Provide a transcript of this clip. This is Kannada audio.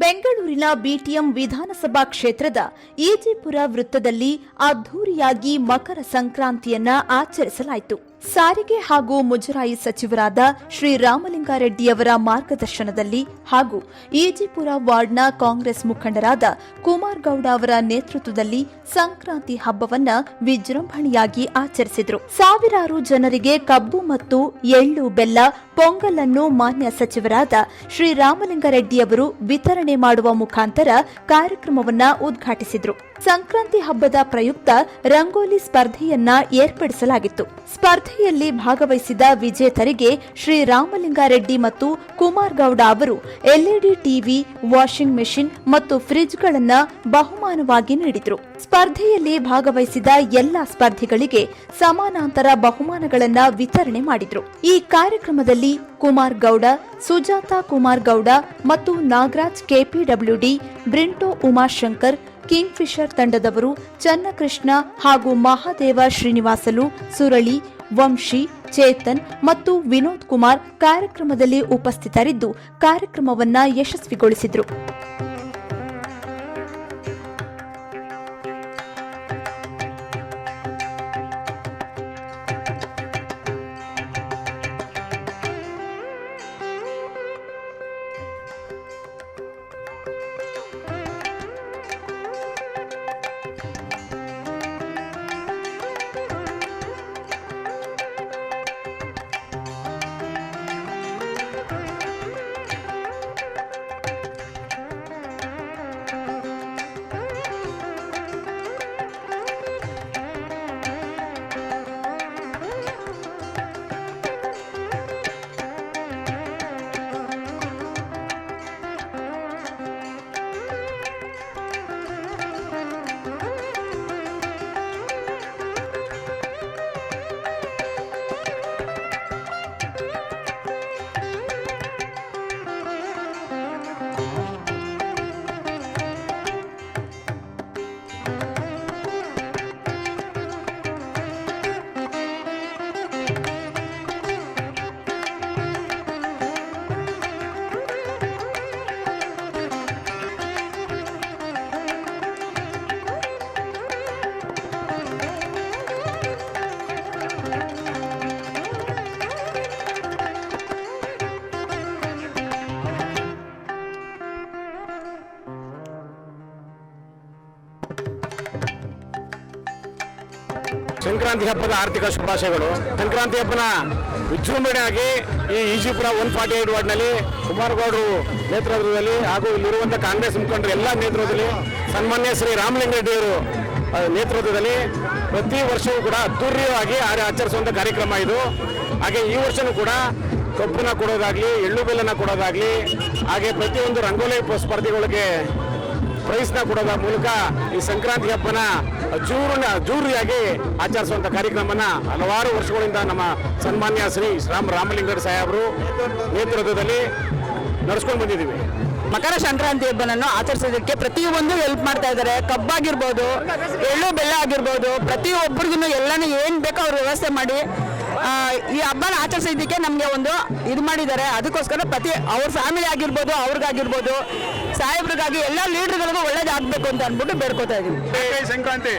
ಬೆಂಗಳೂರಿನ ಬಿಟಿಎಂ ವಿಧಾನಸಭಾ ಕ್ಷೇತ್ರದ ಈಜಿಪುರ ವೃತ್ತದಲ್ಲಿ ಅದ್ದೂರಿಯಾಗಿ ಮಕರ ಸಂಕ್ರಾಂತಿಯನ್ನ ಆಚರಿಸಲಾಯಿತು. ಸಾರಿಗೆ ಹಾಗೂ ಮುಜರಾಯಿ ಸಚಿವರಾದ ಶ್ರೀ ರಾಮಲಿಂಗಾರೆಡ್ಡಿಯವರ ಮಾರ್ಗದರ್ಶನದಲ್ಲಿ ಹಾಗೂ ಈಜಿಪುರ ವಾರ್ಡ್ನ ಕಾಂಗ್ರೆಸ್ ಮುಖಂಡರಾದ ಕುಮಾರ್ ಗೌಡ ಅವರ ನೇತೃತ್ವದಲ್ಲಿ ಸಂಕ್ರಾಂತಿ ಹಬ್ಬವನ್ನು ವಿಜೃಂಭಣೆಯಾಗಿ ಆಚರಿಸಿದರು. ಸಾವಿರಾರು ಜನರಿಗೆ ಕಬ್ಬು ಮತ್ತು ಎಳ್ಳು, ಬೆಲ್ಲ, ಪೊಂಗಲನ್ನು ಮಾನ್ಯ ಸಚಿವರಾದ ಶ್ರೀ ರಾಮಲಿಂಗಾರೆಡ್ಡಿಯವರು ವಿತರಣೆ ಮಾಡುವ ಮುಖಾಂತರ ಕಾರ್ಯಕ್ರಮವನ್ನು ಉದ್ಘಾಟಿಸಿದರು. ಸಂಕ್ರಾಂತಿ ಹಬ್ಬದ ಪ್ರಯುಕ್ತ ರಂಗೋಲಿ ಸ್ಪರ್ಧೆಯನ್ನ ಏರ್ಪಡಿಸಲಾಗಿತ್ತು. ಸ್ಪರ್ಧೆಯಲ್ಲಿ ಭಾಗವಹಿಸಿದ ವಿಜೇತರಿಗೆ ಶ್ರೀ ರಾಮಲಿಂಗಾರೆಡ್ಡಿ ಮತ್ತು ಕುಮಾರ್ ಗೌಡ ಅವರು ಎಲ್ಇಡಿ ಟಿವಿ, ವಾಷಿಂಗ್ ಮೆಷಿನ್ ಮತ್ತು ಫ್ರಿಜ್ಗಳನ್ನು ಬಹುಮಾನವಾಗಿ ನೀಡಿದರು. ಸ್ಪರ್ಧೆಯಲ್ಲಿ ಭಾಗವಹಿಸಿದ ಎಲ್ಲಾ ಸ್ಪರ್ಧಿಗಳಿಗೆ ಸಮಾನಾಂತರ ಬಹುಮಾನಗಳನ್ನು ವಿತರಣೆ ಮಾಡಿದರು. ಈ ಕಾರ್ಯಕ್ರಮದಲ್ಲಿ ಕುಮಾರ್ ಗೌಡ ಸುಜಾತಾ ಕುಮಾರ್ ಗೌಡ ಮತ್ತು ನಾಗರಾಜ್ ಕೆಪಿಡಬ್ಲ್ಯೂಡಿ, ಬ್ರಿಂಟೋ ಉಮಾಶಂಕರ್, ಕಿಂಗ್ಫಿಷರ್ ತಂಡದವರು ಚನ್ನಕೃಷ್ಣ ಹಾಗೂ ಮಹಾದೇವ ಶ್ರೀನಿವಾಸಲು ಸುರಳಿ ವಂಶಿ ಚೇತನ್ ಮತ್ತು ವಿನೋದ್ ಕುಮಾರ್ ಕಾರ್ಯಕ್ರಮದಲ್ಲಿ ಉಪಸ್ಥಿತರಿದ್ದು ಕಾರ್ಯಕ್ರಮವನ್ನ ಯಶಸ್ವಿಗೊಳಿಸಿದ್ರು. ಸಂಕ್ರಾಂತಿ ಹಬ್ಬದ ಆರ್ಥಿಕ ಶುಭಾಶಯಗಳು. ಸಂಕ್ರಾಂತಿ ಹಬ್ಬನ ವಿಜೃಂಭಣೆಯಾಗಿ ಈ ಈಜಿಪುರ ಒನ್ ಫಾರ್ಟಿ ಏಟ್ ವಾರ್ಡ್ನಲ್ಲಿ ಕುಮಾರಗೌಡರು ನೇತೃತ್ವದಲ್ಲಿ ಹಾಗೂ ಇಲ್ಲಿರುವಂಥ ಕಾಂಗ್ರೆಸ್ ಮುಖಂಡರು ಎಲ್ಲ ನೇತೃತ್ವದಲ್ಲಿ ಸನ್ಮಾನ್ಯ ಶ್ರೀ ರಾಮಲಿಂಗರೆಡ್ಡಿಯವರು ಅವರು ನೇತೃತ್ವದಲ್ಲಿ ಪ್ರತಿ ವರ್ಷವೂ ಕೂಡ ಅದ್ದೂರಿಯವಾಗಿ ಆಚರಿಸುವಂಥ ಕಾರ್ಯಕ್ರಮ ಇದು. ಹಾಗೆ ಈ ವರ್ಷನೂ ಕೂಡ ಕಬ್ಬನ್ನ ಕೊಡೋದಾಗ್ಲಿ, ಎಳ್ಳು ಬೆಲ್ಲನ ಕೊಡೋದಾಗ್ಲಿ, ಹಾಗೆ ಪ್ರತಿಯೊಂದು ರಂಗೋಲಿ ಸ್ಪರ್ಧೆಗಳಿಗೆ ಪ್ರೈಸ್ನ ಕೊಡೋದ ಮೂಲಕ ಈ ಸಂಕ್ರಾಂತಿ ಹಬ್ಬನ ಜೂರಿನ, ಜೂರಿಯಾಗಿ ಆಚರಿಸುವಂಥ ಕಾರ್ಯಕ್ರಮನ ಹಲವಾರು ವರ್ಷಗಳಿಂದ ನಮ್ಮ ಸನ್ಮಾನ್ಯ ಶ್ರೀ ರಾಮ್ ರಾಮಲಿಂಗಡ್ ಸಾಹೇಬರು ನೇತೃತ್ವದಲ್ಲಿ ನಡೆಸ್ಕೊಂಡು ಬಂದಿದ್ದೀವಿ. ಮಕರ ಸಂಕ್ರಾಂತಿ ಹಬ್ಬನನ್ನು ಆಚರಿಸೋದಕ್ಕೆ ಪ್ರತಿಯೊಂದು ಹೆಲ್ಪ್ ಮಾಡ್ತಾ ಇದ್ದಾರೆ. ಕಬ್ಬಾಗಿರ್ಬೋದು, ಎಳ್ಳು ಬೆಲ್ಲ ಆಗಿರ್ಬೋದು, ಪ್ರತಿಯೊಬ್ಬರಿಗೂ ಎಲ್ಲನೂ ಏನು ಬೇಕೋ ಅವ್ರ ವ್ಯವಸ್ಥೆ ಮಾಡಿ ಈ ಹಬ್ಬನ ಆಚರಿಸಿದ್ದಕ್ಕೆ ನಮಗೆ ಒಂದು ಇದು ಮಾಡಿದ್ದಾರೆ. ಅದಕ್ಕೋಸ್ಕರ ಪ್ರತಿ ಅವ್ರ ಫ್ಯಾಮಿಲಿ ಆಗಿರ್ಬೋದು, ಅವ್ರಿಗಾಗಿರ್ಬೋದು, ಸಾಹೇಬ್ರಿಗಾಗಿ ಎಲ್ಲ ಲೀಡರ್ಗಳಿಗೂ ಒಳ್ಳೇದಾಗಬೇಕು ಅಂತ ಅಂದ್ಬಿಟ್ಟು ಬೇಡ್ಕೋತಾ ಇದ್ದೀವಿ ಸಂಕ್ರಾಂತಿ.